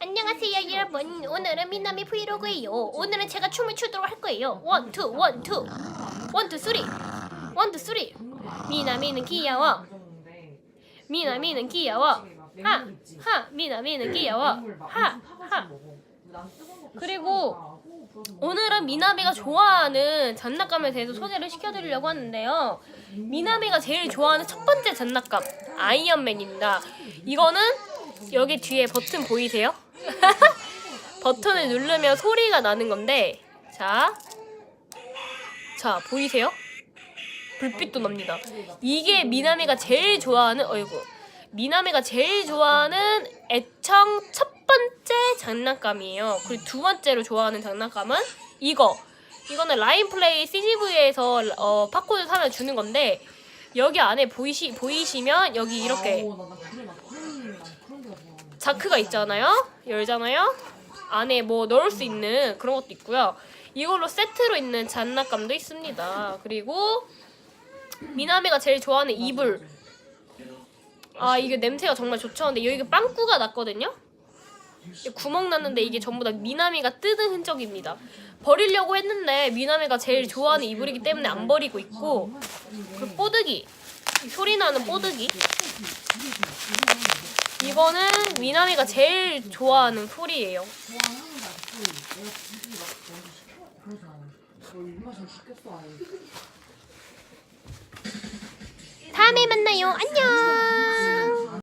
안녕하세요 여러분. 오늘은 미나미 브이로그예요. 오늘은 제가 춤을 추도록 할 거예요. 원투 원투. 원투 쓰리. 원투 쓰리. 미나미는 귀여워. 미나미는 귀여워. 하하 미나미는 귀여워. 하하. 그리고 오늘은 미나미가 좋아하는 장난감에 대해서 소개를 시켜드리려고 하는데요. 미나미가 제일 좋아하는 첫 번째 장난감 아이언맨입니다. 이거는 여기 뒤에 버튼 보이세요? 버튼을 누르면 소리가 나는 건데 자, 자 보이세요? 불빛도 납니다. 이게 미나미가 제일 좋아하는 어이구 미나미가 제일 좋아하는 애청 첫 번째 장난감이에요. 그리고 두 번째로 좋아하는 장난감은 이거. 이거는 라인플레이 CGV에서 어, 팝콘을 사면 주는 건데 여기 안에 보이시 보이시면 여기 이렇게 자크가 있잖아요. 열잖아요. 안에 뭐 넣을 수 있는 그런 것도 있고요. 이걸로 세트로 있는 장난감도 있습니다. 그리고 미나미가 제일 좋아하는 이불. 아 이게 냄새가 정말 좋죠. 근데 여기 빵꾸가 났거든요. 구멍 났는데 이게 전부 다 미나미가 뜯은 흔적입니다. 버리려고 했는데 미나미가 제일 좋아하는 이불이기 때문에 안 버리고 있고 그 뽀드기 이 소리 나는 뽀드기 이거는 미나미가 제일 좋아하는 소리예요. 다음에 만나요. 안녕.